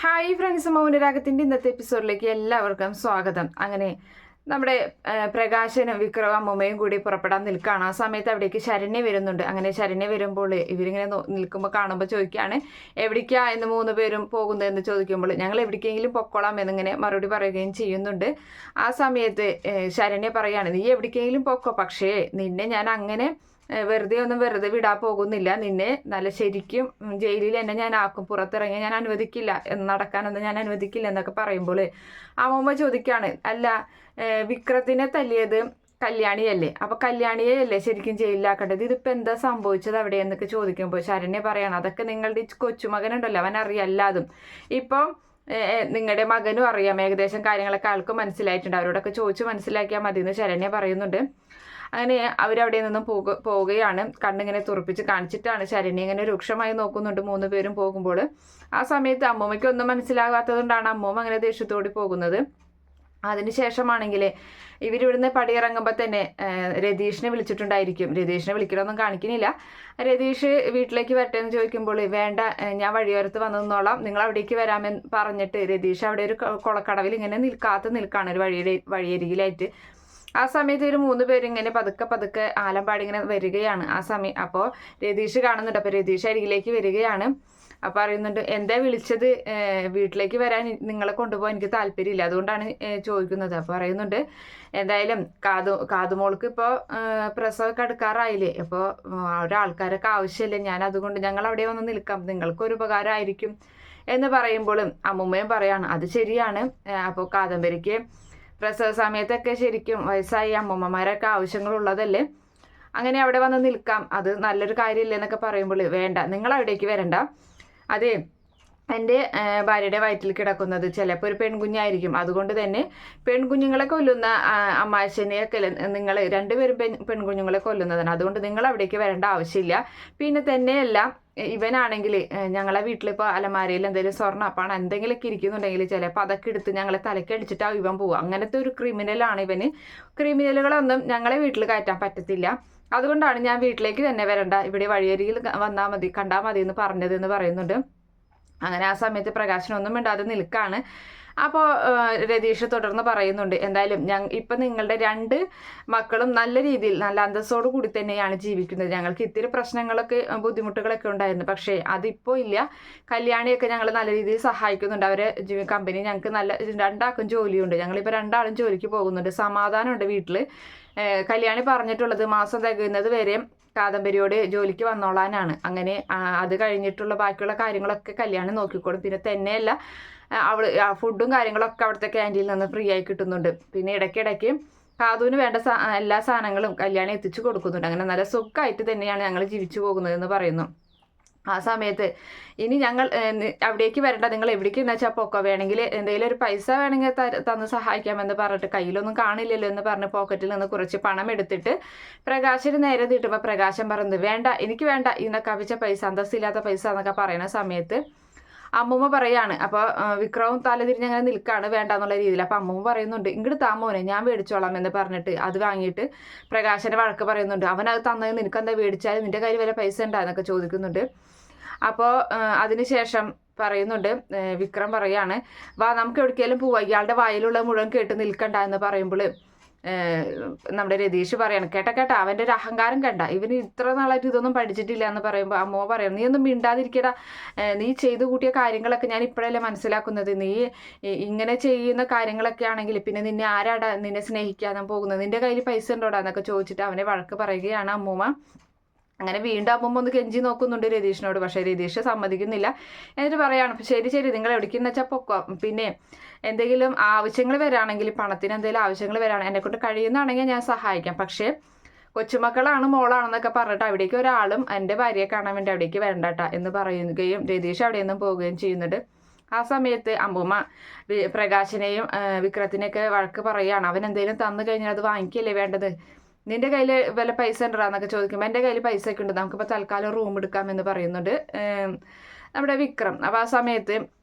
Hi friends മൗനരാഗത്തിന്റെ ഇന്നത്തെ എപ്പിസോഡിലേക്ക് എല്ലാവർക്കും സ്വാഗതം. അങ്ങനെ നമ്മുടെ പ്രകാശനും വിക്രവും അമ്മൂമ്മയും കൂടി പുറപ്പെടാൻ നിൽക്കുകയാണ്. ആ സമയത്ത് അവിടേക്ക് ശരണ്യ വരുന്നുണ്ട്. അങ്ങനെ ശരണ്യ വരുമ്പോൾ ഇവരിങ്ങനെ നിൽക്കുമ്പോൾ കാണുമ്പോൾ ചോദിക്കുകയാണ് എവിടേക്കാ എന്ന് മൂന്ന് പേരും പോകുന്നതെന്ന് ചോദിക്കുമ്പോൾ ഞങ്ങൾ എവിടേക്കെങ്കിലും പൊക്കോളാം എന്നിങ്ങനെ മറുപടി പറയുകയും ചെയ്യുന്നുണ്ട്. ആ സമയത്ത് ശരണ്യ പറയുകയാണ് നീ എവിടേക്കെങ്കിലും പൊക്കോ പക്ഷേ നിന്നെ ഞാൻ അങ്ങനെ വെറുതെ ഒന്നും വെറുതെ വിടാൻ പോകുന്നില്ല. നിന്നെ നല്ല ശരിക്കും ജയിലിൽ എന്നെ ഞാൻ ആക്കും. പുറത്തിറങ്ങി ഞാൻ അനുവദിക്കില്ല. നടക്കാനൊന്നും ഞാൻ അനുവദിക്കില്ല എന്നൊക്കെ പറയുമ്പോൾ അമ്മമ്മ ചോദിക്കാണ് അല്ല വിക്രത്തിനെ തല്ലിയത് കല്യാണിയല്ലേ? അപ്പൊ കല്യാണിയെ അല്ലേ ശരിക്കും ജയിലിലാക്കേണ്ടത്? ഇതിപ്പോ എന്താ സംഭവിച്ചത് അവിടെ? എന്നൊക്കെ ചോദിക്കുമ്പോൾ ശരണ്യ പറയാണ് അതൊക്കെ നിങ്ങളുടെ കൊച്ചുമകൻ ഉണ്ടല്ലോ അവൻ അറിയാല്ലാതും ഇപ്പം നിങ്ങളുടെ മകനും അറിയാം. ഏകദേശം കാര്യങ്ങളൊക്കെ ആൾക്ക് മനസ്സിലായിട്ടുണ്ട്. അവരോടൊക്കെ ചോദിച്ചു മനസ്സിലാക്കിയാൽ മതി എന്ന് ശരണ്യ പറയുന്നുണ്ട്. അങ്ങനെ അവരവിടെ നിന്നും പോക പോവുകയാണ്. കണ്ണിങ്ങനെ തുറപ്പിച്ച് കാണിച്ചിട്ടാണ് ശരണി ഇങ്ങനെ രൂക്ഷമായി നോക്കുന്നുണ്ട് മൂന്ന് പേരും പോകുമ്പോൾ. ആ സമയത്ത് അമ്മൂമ്മയ്ക്ക് ഒന്നും മനസ്സിലാകാത്തതുകൊണ്ടാണ് അമ്മൂമ്മ അങ്ങനെ ദേഷ്യത്തോടി പോകുന്നത്. അതിനുശേഷമാണെങ്കിൽ ഇവരിവിടുന്ന് പടിയിറങ്ങുമ്പോൾ തന്നെ രതീഷിനെ വിളിച്ചിട്ടുണ്ടായിരിക്കും. രതീഷിനെ വിളിക്കണമെന്നും കാണിക്കുന്നില്ല രതീഷ് വീട്ടിലേക്ക് വരട്ടെ എന്ന് ചോദിക്കുമ്പോൾ വേണ്ട ഞാൻ വഴിയോരത്ത് വന്നു നിന്നോളാം. നിങ്ങൾ അവിടേക്ക് വരാമെന്ന് പറഞ്ഞിട്ട് രതീഷ് അവിടെ ഒരു കൊളക്കടവിൽ ഇങ്ങനെ നിൽക്കാത്ത നിൽക്കാണ്. ഒരു വഴിയുടെ വഴിയരികിലായിട്ട് ആ സമയത്ത് ഒരു മൂന്ന് പേരും ഇങ്ങനെ പതുക്കെ പതുക്കെ ആലമ്പാടി ഇങ്ങനെ വരികയാണ് ആ സമയം. അപ്പോൾ രതീഷ് കാണുന്നുണ്ട്. അപ്പോൾ രതീഷ് അരികിലേക്ക് വരികയാണ്. അപ്പോൾ അറിയുന്നുണ്ട് എന്താ വിളിച്ചത്? വീട്ടിലേക്ക് വരാൻ നിങ്ങളെ കൊണ്ടുപോകാൻ എനിക്ക് താല്പര്യമില്ല. അതുകൊണ്ടാണ് ചോദിക്കുന്നത്. അപ്പോൾ പറയുന്നുണ്ട് എന്തായാലും കാതു കാതുമോൾക്ക് ഇപ്പോൾ പ്രസവമൊക്കെ എടുക്കാറായില്ലേ അപ്പോൾ ഒരാൾക്കാരൊക്കെ ആവശ്യമില്ല? ഞാൻ അതുകൊണ്ട് ഞങ്ങൾ അവിടെ വന്ന് നിൽക്കാം. നിങ്ങൾക്കൊരു ഉപകാരമായിരിക്കും. എന്ന് പറയുമ്പോഴും അമ്മുമ്മയും പറയാണ് അത് ശരിയാണ്. അപ്പോൾ കാദംബരിക്ക് പ്രസവ സമയത്തൊക്കെ ശരിക്കും വയസ്സായി അമ്മൂമ്മമാരൊക്കെ ആവശ്യങ്ങളുള്ളതല്ലേ? അങ്ങനെ അവിടെ വന്ന് നിൽക്കാം. അത് നല്ലൊരു കാര്യമില്ല എന്നൊക്കെ പറയുമ്പോൾ വേണ്ട. നിങ്ങൾ അവിടേക്ക് വരണ്ട. അതെ എന്റെ ഭാര്യയുടെ വയറ്റിൽ കിടക്കുന്നത്. ചിലപ്പോൾ ഒരു പെൺകുഞ്ഞായിരിക്കും. അതുകൊണ്ട് തന്നെ പെൺകുഞ്ഞുങ്ങളെ കൊല്ലുന്ന അമ്മാശനെയൊക്കെ നിങ്ങൾ രണ്ടുപേരും പെൺ പെൺകുഞ്ഞുങ്ങളെ കൊല്ലുന്നതാണ്. അതുകൊണ്ട് നിങ്ങൾ അവിടേക്ക് വരേണ്ട ആവശ്യമില്ല. പിന്നെ തന്നെയല്ല ഇവനാണെങ്കിൽ ഞങ്ങളെ വീട്ടിലിപ്പോൾ അലമാരയിൽ എന്തെങ്കിലും സ്വർണ അപ്പാണ് എന്തെങ്കിലുമൊക്കെ ഇരിക്കുന്നുണ്ടെങ്കിൽ ചിലപ്പോൾ അതൊക്കെ എടുത്ത് ഞങ്ങളെ തലയ്ക്ക് അടിച്ചിട്ടാവും ഇവൻ പോവുക. അങ്ങനത്തെ ഒരു ക്രിമിനലാണ് ഇവന്. ക്രിമിനലുകളൊന്നും ഞങ്ങളെ വീട്ടിൽ കയറ്റാൻ പറ്റത്തില്ല. അതുകൊണ്ടാണ് ഞാൻ വീട്ടിലേക്ക് തന്നെ വരണ്ട. ഇവിടെ വഴിയരികിൽ വന്നാൽ മതി കണ്ടാൽ മതി എന്ന് പറഞ്ഞത് എന്ന് പറയുന്നുണ്ട്. അങ്ങനെ ആ സമയത്ത് പ്രകാശനൊന്നും മിണ്ടാതെ നിൽക്കാണ്. അപ്പോൾ രതീഷ് തുടർന്ന് പറയുന്നുണ്ട് എന്തായാലും ഞങ്ങൾ ഇപ്പം നിങ്ങളുടെ രണ്ട് മക്കളും നല്ല രീതിയിൽ നല്ല അന്തസ്സോടു കൂടി തന്നെയാണ് ജീവിക്കുന്നത്. ഞങ്ങൾക്ക് ഇത്തിരി പ്രശ്നങ്ങളൊക്കെ ബുദ്ധിമുട്ടുകളൊക്കെ ഉണ്ടായിരുന്നു. പക്ഷേ അതിപ്പോൾ ഇല്ല. കല്യാണിയൊക്കെ ഞങ്ങൾ നല്ല രീതിയിൽ സഹായിക്കുന്നുണ്ട്. അവരെ കമ്പനി ഞങ്ങൾക്ക് നല്ല രണ്ടാൾക്കും ജോലിയുണ്ട്. ഞങ്ങളിപ്പോൾ രണ്ടാളും ജോലിക്ക് പോകുന്നുണ്ട്. സമാധാനമുണ്ട് വീട്ടിൽ കല്യാണി പറഞ്ഞിട്ടുള്ളത് മാസം തികയുന്നത് വരെ കാദംബരിയോട് ജോലിക്ക് വന്നോളാനാണ്. അങ്ങനെ അത് കഴിഞ്ഞിട്ടുള്ള ബാക്കിയുള്ള കാര്യങ്ങളൊക്കെ കല്യാണം നോക്കിക്കോളും. പിന്നെ തന്നെയല്ല അവൾ ഫുഡും കാര്യങ്ങളൊക്കെ അവിടുത്തെ ക്യാന്റീനിൽ നിന്ന് ഫ്രീ ആയി കിട്ടുന്നുണ്ട്. പിന്നെ ഇടയ്ക്കിടയ്ക്ക് കാതുവിന് വേണ്ട എല്ലാ സാധനങ്ങളും കല്യാണം എത്തിച്ചു കൊടുക്കുന്നുണ്ട്. അങ്ങനെ നല്ല സുഖമായിട്ട് തന്നെയാണ് ഞങ്ങൾ ജീവിച്ചു പോകുന്നതെന്ന് പറയുന്നു. ആ സമയത്ത്. ഇനി ഞങ്ങൾ അവിടേക്ക് വരണ്ട. നിങ്ങൾ എവിടേക്ക് എന്ന് വെച്ചാൽ പൊക്കോ. വേണമെങ്കിൽ എന്തെങ്കിലും ഒരു പൈസ വേണമെങ്കിൽ തന്ന് സഹായിക്കാമെന്ന് പറഞ്ഞിട്ട് കയ്യിലൊന്നും കാണില്ലല്ലോ എന്ന് പറഞ്ഞ് പോക്കറ്റിൽ നിന്ന് കുറച്ച് പണം എടുത്തിട്ട് പ്രകാശിന് നേരെ നീട്ടുമ്പോൾ പ്രകാശം പറഞ്ഞത് വേണ്ട എനിക്ക് വേണ്ട. ഇന്നൊക്കെ അവിച്ച പൈസ അന്തസ്സില്ലാത്ത പൈസ എന്നൊക്കെ പറയുന്ന സമയത്ത് അമ്മൂമ്മ പറയാണ് അപ്പോൾ വിക്രവും തലതിരിഞ്ഞ് അങ്ങനെ നിൽക്കാണ് വേണ്ട എന്നുള്ള രീതിയിൽ. അപ്പോൾ അമ്മൂമ്മ പറയുന്നുണ്ട് ഇങ്ങോട്ട് താമോനെ ഞാൻ മേടിച്ചോളാം എന്ന് പറഞ്ഞിട്ട് അത് വാങ്ങിയിട്ട് പ്രകാശന്റെ വഴക്ക് പറയുന്നുണ്ട്. അവൻ അത് തന്നത് നിനക്ക് എന്താ മേടിച്ചാൽ നിന്റെ കയ്യിൽ വല്ല പൈസ ഉണ്ടായെന്നൊക്കെ ചോദിക്കുന്നുണ്ട്. അപ്പോൾ അതിനുശേഷം പറയുന്നുണ്ട് വിക്രം പറയാണ് വാ നമുക്ക് എവിടേക്കെങ്കിലും പോവാം. ഇയാളുടെ വായിലുള്ള മുഴുവൻ കേട്ട് നിൽക്കണ്ട എന്ന് പറയുമ്പോൾ നമ്മുടെ രതീഷ് പറയാണ് കേട്ട കേട്ട അവന്റെ ഒരു അഹങ്കാരം കണ്ട. ഇവന് ഇത്ര നാളായിട്ട് ഇതൊന്നും പഠിച്ചിട്ടില്ല എന്ന് പറയുമ്പോൾ അമ്മോ പറയും നീ ഒന്നും മിണ്ടാതിരിക്കടാ. നീ ചെയ്തു കൂട്ടിയ കാര്യങ്ങളൊക്കെ ഞാൻ ഇപ്പോഴല്ലേ മനസ്സിലാക്കുന്നത്. നീ ഇങ്ങനെ ചെയ്യുന്ന കാര്യങ്ങളൊക്കെ ആണെങ്കിൽ പിന്നെ നിന്നെ ആരാടാ നിന്നെ സ്നേഹിക്കാതെ പോകുന്നത്? നിന്റെ കയ്യിൽ പൈസ ഉണ്ടോടാ? എന്നൊക്കെ ചോദിച്ചിട്ട് അവനെ വഴക്ക് പറയുകയാണ് അമ്മൂമ്മ. അങ്ങനെ വീണ്ടും അമ്മൂമ്മ ഒന്ന് കെഞ്ചി നോക്കുന്നുണ്ട് രതീഷിനോട് പക്ഷേ രതീഷ് സമ്മതിക്കുന്നില്ല. എന്നിട്ട് പറയാണ് ശരി ശരി നിങ്ങൾ എവിടേക്കെന്ന് വെച്ചാൽ പൊക്കോ. പിന്നെ എന്തെങ്കിലും ആവശ്യങ്ങൾ വരാണെങ്കിൽ പണത്തിന് എന്തെങ്കിലും ആവശ്യങ്ങൾ വരാണെങ്കിൽ എന്നെക്കൊണ്ട് കഴിയുന്നതാണെങ്കിൽ ഞാൻ സഹായിക്കാം. പക്ഷേ കൊച്ചുമക്കളാണ് മോളാണെന്നൊക്കെ പറഞ്ഞിട്ട് അവിടേക്ക് ഒരാളും എന്റെ ഭാര്യയെ കാണാൻ വേണ്ടി അവിടേക്ക് വരണ്ടട്ടാ എന്ന് പറയുകയും രതീഷ് അവിടെ നിന്നും പോവുകയും ചെയ്യുന്നുണ്ട്. ആ സമയത്ത് അമ്മൂമ്മ പ്രകാശിനെയും വിക്രത്തിനെയൊക്കെ വഴക്ക് പറയുകയാണ്. അവൻ എന്തെങ്കിലും തന്നു കഴിഞ്ഞാൽ അത് വാങ്ങിക്കല്ലേ വേണ്ടത്? നിന്റെ കയ്യിൽ വല്ല പൈസ ഉണ്ടോന്നൊക്കെ ചോദിക്കുമ്പോൾ എന്റെ കയ്യിൽ പൈസ ഒക്കെ ഉണ്ട്. നമുക്കിപ്പോൾ തൽക്കാലം റൂം എടുക്കാം എന്ന് പറയുന്നുണ്ട് നമ്മുടെ വിക്രം. അപ്പോൾ ആ സമയത്ത്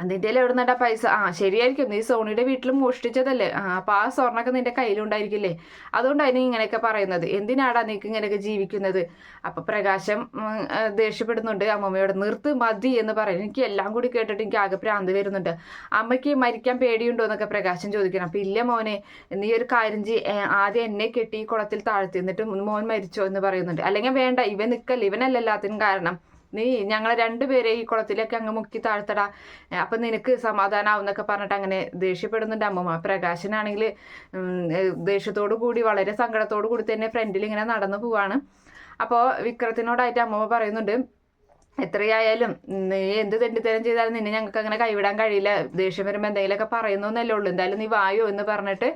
അതിന്റെ എവിടെ നിന്നാ പൈസ? ആ ശരിയായിരിക്കും. നീ സോണിയുടെ വീട്ടിൽ മോഷ്ടിച്ചതല്ലേ? ആ അപ്പം ആ സ്വർണമൊക്കെ നിന്റെ കയ്യിലുണ്ടായിരിക്കില്ലേ? അതുകൊണ്ടാണ് ഇങ്ങനെയൊക്കെ പറയുന്നത്. എന്തിനാടാ നീക്ക് ഇങ്ങനെയൊക്കെ ജീവിക്കുന്നത്? അപ്പോൾ പ്രകാശം ദേഷ്യപ്പെടുന്നുണ്ട്. അമ്മമ്മയോട് നിർത്ത് മതി എന്ന് പറയും എനിക്ക് എല്ലാം കൂടി കേട്ടിട്ട് എനിക്ക് ആകെ ഭ്രാന്ത് വരുന്നുണ്ട്. അമ്മയ്ക്ക് മരിക്കാൻ പേടിയുണ്ടോ എന്നൊക്കെ പ്രകാശം ചോദിക്കണം. അപ്പം ഇല്ല മോനെ നീ ഒരു കാര്യം ചെയ് ആദ്യം എന്നെ കെട്ടി കുളത്തിൽ താഴ്ത്തി. എന്നിട്ട് മോൻ മരിച്ചോ എന്ന് പറയുന്നുണ്ട്. അല്ലെങ്കിൽ വേണ്ട ഇവൻ നിൽക്കല്ല ഇവനല്ല എല്ലാത്തിനും കാരണം. നീ ഞങ്ങളെ രണ്ടുപേരെ ഈ കുളത്തിലേക്ക് അങ്ങ് മുക്കി താഴ്ത്തടാ. അപ്പൊ നിനക്ക് സമാധാനാവും എന്നൊക്കെ പറഞ്ഞിട്ട് അങ്ങനെ ദേഷ്യപ്പെടുന്നുണ്ട് അമ്മമ്മ. പ്രകാശനാണെങ്കിൽ ദേഷ്യത്തോടു കൂടി വളരെ സങ്കടത്തോടു കൂടി തന്നെ ഫ്രണ്ടിൽ ഇങ്ങനെ നടന്നു പോവാണ്. അപ്പോൾ വിക്രത്തിനോടായിട്ട് അമ്മമ്മ പറയുന്നുണ്ട് എത്രയായാലും നീ എന്ത് തെണ്ടിത്തരം ചെയ്താലും നിന്നെ ഞങ്ങൾക്ക് അങ്ങനെ കൈവിടാൻ കഴിയില്ല. ദേഷ്യം വരുമ്പോൾ എന്തെങ്കിലുമൊക്കെ പറയുന്നു എന്നല്ലേ ഉള്ളൂ. എന്തായാലും നീ വായോ എന്ന് പറഞ്ഞിട്ട്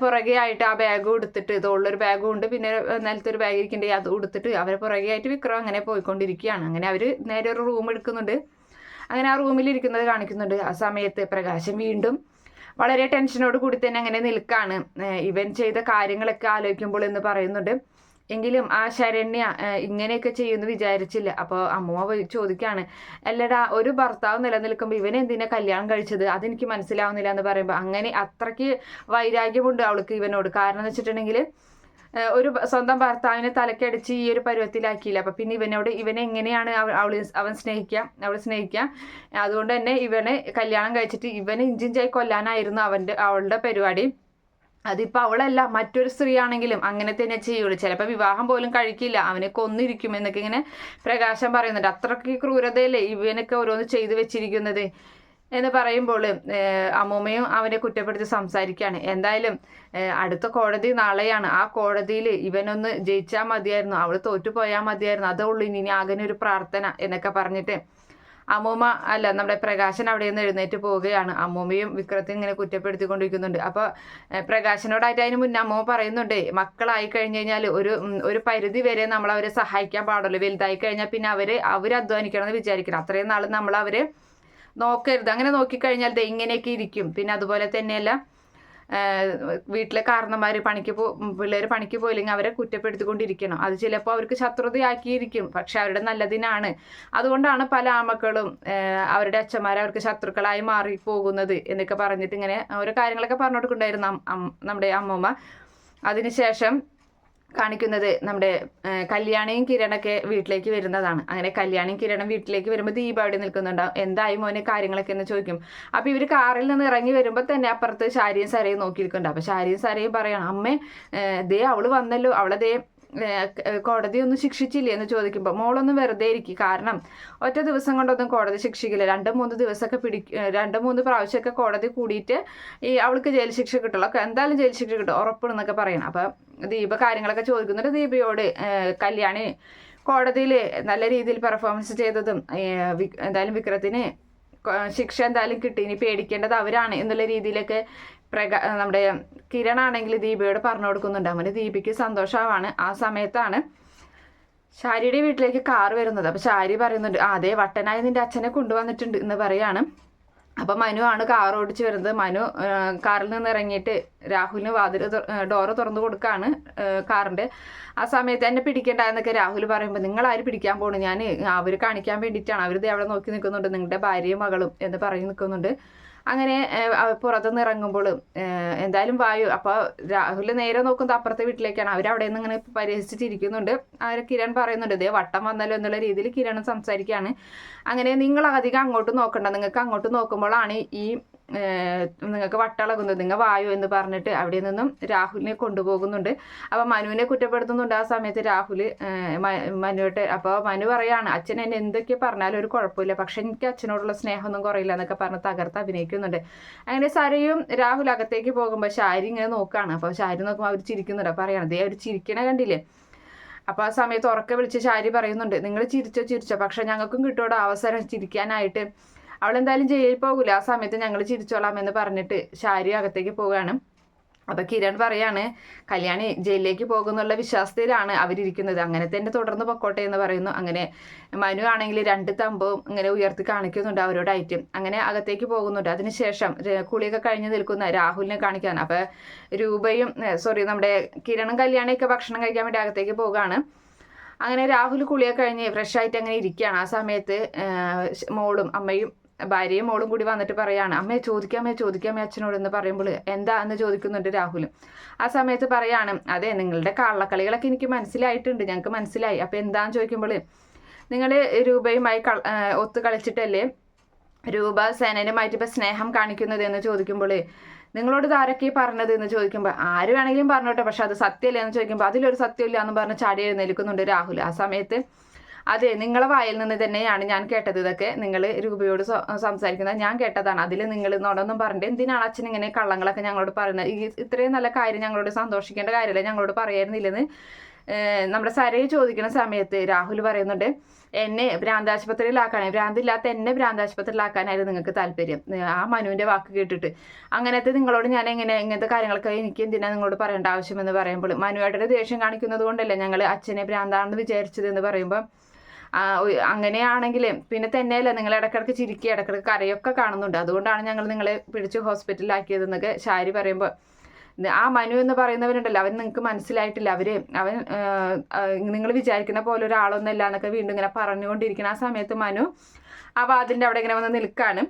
പുറകെ ആയിട്ട് ആ ബാഗ് കൊടുത്തിട്ട് തോളിലൊരു ബാഗും ഉണ്ട്. പിന്നെ നിലത്തൊരു ഒരു ബാഗ് ഇരിക്കുന്നുണ്ട് അത് കൊടുത്തിട്ട് അവരെ പുറകെ ആയിട്ട് വിക്രം അങ്ങനെ പോയിക്കൊണ്ടിരിക്കുകയാണ്. അങ്ങനെ അവർ നേരെ ഒരു റൂം എടുക്കുന്നുണ്ട്. അങ്ങനെ ആ റൂമിൽ ഇരിക്കുന്നത് കാണിക്കുന്നുണ്ട്. ആ സമയത്ത് പ്രകാശം വീണ്ടും വളരെ ടെൻഷനോട് കൂടി തന്നെ അങ്ങനെ നിൽക്കാണ്. ഇവൻ ചെയ്ത കാര്യങ്ങളൊക്കെ ആലോചിക്കുമ്പോൾ എന്ന് പറയുന്നുണ്ട്. എങ്കിലും ആ ശരണ്യ ഇങ്ങനെയൊക്കെ ചെയ്യുമെന്ന് വിചാരിച്ചില്ല. അപ്പോൾ അമ്മൂമ്മ പോയി ചോദിക്കുകയാണ് അല്ലടാ ഒരു ഭർത്താവ് നിലനിൽക്കുമ്പോൾ ഇവനെ എന്തിനാ കല്യാണം കഴിച്ചത്? അതെനിക്ക് മനസ്സിലാവുന്നില്ല എന്ന് പറയുമ്പോൾ അങ്ങനെ അത്രയ്ക്ക് വൈരാഗ്യമുണ്ട് അവൾക്ക് ഇവനോട്. കാരണം എന്ന് വെച്ചിട്ടുണ്ടെങ്കിൽ ഒരു സ്വന്തം ഭർത്താവിനെ തലക്കടിച്ച് ഈ ഒരു പരുവത്തിലാക്കിയില്ല. അപ്പം പിന്നെ ഇവനോട് ഇവനെ എങ്ങനെയാണ് അവൾ അവൻ സ്നേഹിക്കാം അവൾ സ്നേഹിക്കാം? അതുകൊണ്ട് തന്നെ ഇവനെ കല്യാണം കഴിച്ചിട്ട് ഇവനെ ഇഞ്ചിഞ്ചായി കൊല്ലാനായിരുന്നു അവന്റെ അവളുടെ പരിപാടി. അതിപ്പോ അവളല്ല മറ്റൊരു സ്ത്രീ ആണെങ്കിലും അങ്ങനെ തന്നെ ചെയ്യുള്ളൂ. ചിലപ്പോൾ വിവാഹം പോലും കഴിക്കില്ല അവനെ കൊന്നിരിക്കും എന്നൊക്കെ ഇങ്ങനെ പ്രകാശം പറയുന്നുണ്ട്. അത്രയ്ക്ക് ക്രൂരതയല്ലേ ഇവനൊക്കെ ഓരോന്ന് ചെയ്തു വെച്ചിരിക്കുന്നത് എന്ന് പറയുമ്പോൾ അമ്മൂമ്മയും അവനെ കുറ്റപ്പെടുത്തി സംസാരിക്കുകയാണ്. എന്തായാലും അടുത്ത കോടതി നാളെയാണ്. ആ കോടതിയിൽ ഇവനൊന്ന് ജയിച്ചാൽ മതിയായിരുന്നു. അവൾ തോറ്റുപോയാൽ മതിയായിരുന്നു. അതേ ഉള്ളൂ ഇനി ആകെ ഒരു പ്രാർത്ഥന എന്നൊക്കെ പറഞ്ഞിട്ട് അമ്മൂമ്മ അല്ല നമ്മുടെ പ്രകാശൻ അവിടെ നിന്ന് എഴുന്നേറ്റ് പോവുകയാണ്. അമ്മൂമ്മയും വിക്രത്തും ഇങ്ങനെ കുറ്റപ്പെടുത്തിക്കൊണ്ടിരിക്കുന്നുണ്ട്. അപ്പോൾ പ്രകാശനോടായിട്ട് അതിന് മുന്നേ അമ്മൂമ്മ പറയുന്നുണ്ട് മക്കളായി കഴിഞ്ഞു കഴിഞ്ഞാൽ ഒരു ഒരു പരിധി വരെ നമ്മൾ അവരെ സഹായിക്കാൻ പാടുള്ളൂ. വലുതായി കഴിഞ്ഞാൽ പിന്നെ അവർ അവർ അധ്വാനിക്കണം എന്ന് വിചാരിക്കണം. അത്രയും നാൾ നമ്മൾ അവരെ നോക്കരുത്. അങ്ങനെ നോക്കിക്കഴിഞ്ഞാൽ ഇങ്ങനെയൊക്കെ ഇരിക്കും. പിന്നെ അതുപോലെ തന്നെയല്ല വീട്ടിലെ കാരണന്മാർ പണിക്ക് പോ പിള്ളേർ പണിക്ക് പോയില്ലെങ്കിൽ അവരെ കുറ്റപ്പെടുത്തിക്കൊണ്ടിരിക്കണം. അത് ചിലപ്പോൾ അവർക്ക് ശത്രുതയാക്കിയിരിക്കും. പക്ഷെ അവരുടെ നല്ലതിനാണ്. അതുകൊണ്ടാണ് പല ആമക്കളും അവരുടെ അച്ഛന്മാർ അവർക്ക് ശത്രുക്കളായി മാറി പോകുന്നത് എന്നൊക്കെ പറഞ്ഞിട്ട് ഇങ്ങനെ ഓരോ കാര്യങ്ങളൊക്കെ പറഞ്ഞു കൊടുക്കുന്നുണ്ടായിരുന്നു നമ്മുടെ അമ്മൂമ്മ. അതിനുശേഷം കാണിക്കുന്നത് നമ്മുടെ കല്യാണിയും കിരണൊക്കെ വീട്ടിലേക്ക് വരുന്നതാണ്. അങ്ങനെ കല്യാണിയും കിരണം വീട്ടിലേക്ക് വരുമ്പോൾ ദീപ അവിടെ നിൽക്കുന്നുണ്ടാവും. എന്തായി മോനെ കാര്യങ്ങളൊക്കെ എന്ന് ചോദിക്കും. അപ്പോൾ ഇവർ കാറിൽ നിന്ന് ഇറങ്ങി വരുമ്പോൾ തന്നെ അപ്പുറത്ത് ശാരിയും സരയും നോക്കിയിരിക്കുന്നുണ്ട്. അപ്പോൾ ശാരിയും സരയും പറയണം അമ്മേ ദേ അവൾ വന്നല്ലോ. അവളെ ദേ ഏഹ്, ക- കോടതി ഒന്നും ശിക്ഷിച്ചില്ലേ എന്ന് ചോദിക്കുമ്പോൾ മോളൊന്നും വെറുതെ ഇരിക്കും. കാരണം ഒറ്റ ദിവസം കൊണ്ടൊന്നും കോടതി ശിക്ഷിക്കില്ല. രണ്ട് മൂന്ന് ദിവസമൊക്കെ പിടി രണ്ട് മൂന്ന് പ്രാവശ്യമൊക്കെ കോടതി കൂടിയിട്ട് ഈ അവൾക്ക് ജയിൽ ശിക്ഷ കിട്ടുള്ളൂ. എന്തായാലും ജയിൽ ശിക്ഷ കിട്ടും. ഉറപ്പുണ്ടെന്നൊക്കെ പറയണം. അപ്പം ദീപ കാര്യങ്ങളൊക്കെ ചോദിക്കുന്നുണ്ട്. ദീപയോട് കല്യാണി കോടതിയിൽ നല്ല രീതിയിൽ പെർഫോമൻസ് ചെയ്തതും എന്തായാലും വിക്രത്തിന് ശിക്ഷ എന്തായാലും കിട്ടി. ഇനി പേടിക്കേണ്ടത് അവരാണ് എന്നുള്ള രീതിയിലൊക്കെ പ്രക നമ്മുടെ കിരണാണെങ്കിൽ ദീപയോട് പറഞ്ഞു കൊടുക്കുന്നുണ്ട്. അവന് ദീപയ്ക്ക് സന്തോഷമാണ്. ആ സമയത്താണ് ശാരിയുടെ വീട്ടിലേക്ക് കാർ വരുന്നത്. അപ്പോൾ ശാരി പറയുന്നുണ്ട് അതെ വട്ടനായി നിന്റെ അച്ഛനെ കൊണ്ടുവന്നിട്ടുണ്ട് എന്ന് പറയാണ്. അപ്പോൾ മനു ആണ് കാർ ഓടിച്ച് വരുന്നത്. മനു കാറിൽ നിന്ന് ഇറങ്ങിയിട്ട് രാഹുലിന് വാതിൽ ഡോറ് തുറന്നു കൊടുക്കാണ് കാറിന്റെ ആ സമയത്ത് എന്നെ പിടിക്കേണ്ട എന്നൊക്കെ രാഹുൽ പറയുമ്പോൾ നിങ്ങൾ ആര് പിടിക്കാൻ പോണു? ഞാൻ അവർ കാണിക്കാൻ വേണ്ടിയിട്ടാണ്. അവർ അവിടെ നോക്കി നിൽക്കുന്നുണ്ട്. നിങ്ങളുടെ ഭാര്യയും മകളും എന്ന് പറഞ്ഞ് നിൽക്കുന്നുണ്ട്. അങ്ങനെ പുറത്തുനിന്ന് ഇറങ്ങുമ്പോൾ എന്തായാലും വായു അപ്പോൾ രാഹുൽ നേരെ നോക്കുന്നത് അപ്പുറത്തെ വീട്ടിലേക്കാണ്. അവർ അവിടെ നിന്ന് ഇങ്ങനെ പരിഹസിച്ചിരിക്കുന്നുണ്ട് അവർ കിരൺ പറയുന്നുണ്ട് ഇതേ വട്ടം വന്നല്ലോ എന്നുള്ള രീതിയിൽ കിരൺ സംസാരിക്കുകയാണ്. അങ്ങനെ നിങ്ങൾ അധികം അങ്ങോട്ട് നോക്കണ്ട. നിങ്ങൾക്ക് അങ്ങോട്ട് നോക്കുമ്പോഴാണ് ഈ നിങ്ങൾക്ക് വട്ടളകുന്നു നിങ്ങൾ വായു എന്ന് പറഞ്ഞിട്ട് അവിടെ നിന്നും രാഹുലിനെ കൊണ്ടുപോകുന്നുണ്ട്. അപ്പോൾ മനുവിനെ കുറ്റപ്പെടുത്തുന്നുണ്ട് ആ സമയത്ത് രാഹുൽ മനുവിട്ട് അപ്പോൾ മനു പറയാണ് അച്ഛൻ എന്നെ എന്തൊക്കെ പറഞ്ഞാലും ഒരു കുഴപ്പമില്ല. പക്ഷെ എനിക്ക് അച്ഛനോടുള്ള സ്നേഹമൊന്നും കുറയില്ല എന്നൊക്കെ പറഞ്ഞ് തകർത്ത് അഭിനയിക്കുന്നുണ്ട്. അങ്ങനെ സരയും രാഹുൽ അകത്തേക്ക് പോകുമ്പോൾ ശാരി ഇങ്ങനെ നോക്കുകയാണ് അപ്പോൾ ശാരി നോക്കുമ്പോൾ അവർ ചിരിക്കുന്നുണ്ട്. അപ്പോൾ പറയാണ് ദേ അവർ ചിരിക്കണ കണ്ടില്ലേ? അപ്പോൾ ആ സമയത്ത് ഉറക്കെ വിളിച്ച് ശാരി പറയുന്നുണ്ട് നിങ്ങൾ ചിരിച്ചോ ചിരിച്ചോ. പക്ഷെ ഞങ്ങൾക്കും കിട്ടുമോ അവസരം ചിരിക്കാനായിട്ട്. അവളെന്തായാലും ജയിലിൽ പോകില്ല ആ സമയത്ത് ഞങ്ങൾ ചിരിച്ചോളാം എന്ന് പറഞ്ഞിട്ട് ഷാരി അകത്തേക്ക് പോവുകയാണ്. അപ്പൊ കിരൺ പറയാണ് കല്യാണി ജയിലിലേക്ക് പോകുന്നുള്ള വിശ്വാസത്തിലാണ് അവരിയ്ക്കുന്നത്. അങ്ങനെ തന്നെ തുടർന്ന് പൊക്കോട്ടെ എന്ന് പറയുന്നു. അങ്ങനെ മനു ആണെങ്കിൽ രണ്ട് തമ്പും ഇങ്ങനെ ഉയർത്തി കാണിക്കുന്നുണ്ട് അവരോടായിട്ട്. അങ്ങനെ അകത്തേക്ക് പോകുന്നുണ്ട്. അതിനുശേഷം കുളിയൊക്കെ കഴിഞ്ഞ് നിൽക്കുന്ന രാഹുലിനെ കാണിക്കാൻ. അപ്പൊ രൂപയും സോറി നമ്മുടെ കിരണും കല്യാണിയൊക്കെ ഭക്ഷണം കഴിക്കാൻ വേണ്ടി അകത്തേക്ക് പോവുകയാണ്. അങ്ങനെ രാഹുൽ കുളിയൊക്കെ കഴിഞ്ഞ് ഫ്രഷ് ആയിട്ട് അങ്ങനെ ഇരിക്കുകയാണ്. ആ സമയത്ത് മോളും അമ്മയും ഭാര്യയും മോളും കൂടി വന്നിട്ട് പറയാണ് അമ്മയെ ചോദിക്കാമേ ചോദിക്കാമേ അച്ഛനോട് എന്ന് പറയുമ്പോൾ എന്താ എന്ന് ചോദിക്കുന്നുണ്ട് രാഹുലും. ആ സമയത്ത് പറയാണ് അതെ നിങ്ങളുടെ കള്ളക്കളികളൊക്കെ എനിക്ക് മനസ്സിലായിട്ടുണ്ട് ഞങ്ങൾക്ക് മനസ്സിലായി. അപ്പോൾ എന്താന്ന് ചോദിക്കുമ്പോൾ നിങ്ങൾ രൂപയുമായി കൾ ഒത്തു കളിച്ചിട്ടല്ലേ രൂപ സേനനുമായിട്ട് ഇപ്പം സ്നേഹം കാണിക്കുന്നത് എന്ന് ചോദിക്കുമ്പോൾ നിങ്ങളോട് ഇതാരൊക്കെ പറഞ്ഞത് എന്ന് ചോദിക്കുമ്പോൾ ആര് വേണമെങ്കിലും പറഞ്ഞോട്ടെ പക്ഷെ അത് സത്യമല്ലേ? എന്ന് ചോദിക്കുമ്പോൾ അതിലൊരു സത്യമില്ല എന്ന് പറഞ്ഞ് ചാടി എഴുന്നേൽക്കുന്നുണ്ട് രാഹുൽ. ആ സമയത്ത് അതെ നിങ്ങളെ വായിൽ നിന്ന് തന്നെയാണ് ഞാൻ കേട്ടത് ഇതൊക്കെ. നിങ്ങൾ രൂപയോട് സംസാരിക്കുന്നത്. ഞാൻ കേട്ടതാണ്. അതിൽ നിങ്ങൾ നോടൊന്നും പറഞ്ഞിട്ട് എന്തിനാണ് അച്ഛൻ ഇങ്ങനെ കള്ളങ്ങളൊക്കെ ഞങ്ങളോട് പറയുന്നത്? ഈ ഇത്രയും നല്ല കാര്യം ഞങ്ങളോട് സന്തോഷിക്കേണ്ട കാര്യമല്ല. ഞങ്ങളോട് പറയായിരുന്നില്ലെന്ന് നമ്മുടെ സരയെ ചോദിക്കുന്ന സമയത്ത് രാഹുൽ പറയുന്നുണ്ട് എന്നെ ഭ്രാന്താശുപത്രിയിലാക്കാനേ ഭ്രാന്തില്ലാത്ത എന്നെ ഭ്രാന്താശുപത്രിയിലാക്കാനായിരുന്നു നിങ്ങൾക്ക് താല്പര്യം. ആ മനുവിന്റെ വാക്ക് കേട്ടിട്ട്. അങ്ങനത്തെ നിങ്ങളോട് ഞാൻ എങ്ങനെ ഇങ്ങനത്തെ കാര്യങ്ങളൊക്കെ എനിക്ക് എന്തിനാ നിങ്ങളോട് പറയേണ്ട ആവശ്യമെന്ന് പറയുമ്പോൾ മനുവായിട്ടൊരു ദേഷ്യം കാണിക്കുന്നത് കൊണ്ടല്ലേ ഞങ്ങൾ അച്ഛനെ ഭ്രാന്താണെന്ന് വിചാരിച്ചത് എന്ന് പറയുമ്പോൾ അങ്ങനെയാണെങ്കിൽ പിന്നെ തന്നെയല്ല നിങ്ങൾ ഇടക്കിടക്ക് ചിരിക്കുക ഇടക്കിടക്ക് കരയൊക്കെ കാണുന്നുണ്ട്. അതുകൊണ്ടാണ് ഞങ്ങൾ നിങ്ങളെ പിടിച്ച് ഹോസ്പിറ്റലിലാക്കിയതെന്നൊക്കെ ശാരി പറയുമ്പോൾ ആ മനു എന്ന് പറയുന്നവരുണ്ടല്ലോ അവൻ നിങ്ങൾക്ക് മനസ്സിലായിട്ടില്ല. അവർ അവൻ നിങ്ങൾ വിചാരിക്കുന്ന പോലെ ഒരാളൊന്നുമല്ല എന്നൊക്കെ വീണ്ടും ഇങ്ങനെ പറഞ്ഞുകൊണ്ടിരിക്കുന്ന ആ സമയത്ത് മനു ആ വാതിന്റെ അവിടെ ഇങ്ങനെ വന്ന് നിൽക്കാണ്.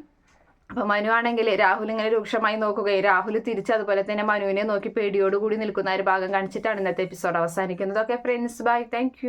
അപ്പോൾ മനു ആണെങ്കിൽ രാഹുൽ ഇങ്ങനെ രൂക്ഷമായി നോക്കുകയും രാഹുൽ തിരിച്ച് അതുപോലെ തന്നെ മനുവിനെ നോക്കി പേടിയോടുകൂടി നിൽക്കുന്ന ഒരു ഭാഗം കാണിച്ചിട്ടാണ് ഇന്നത്തെ എപ്പിസോഡ് അവസാനിക്കുന്നത് ഓക്കെ ഫ്രണ്ട്സ് ബൈ. താങ്ക്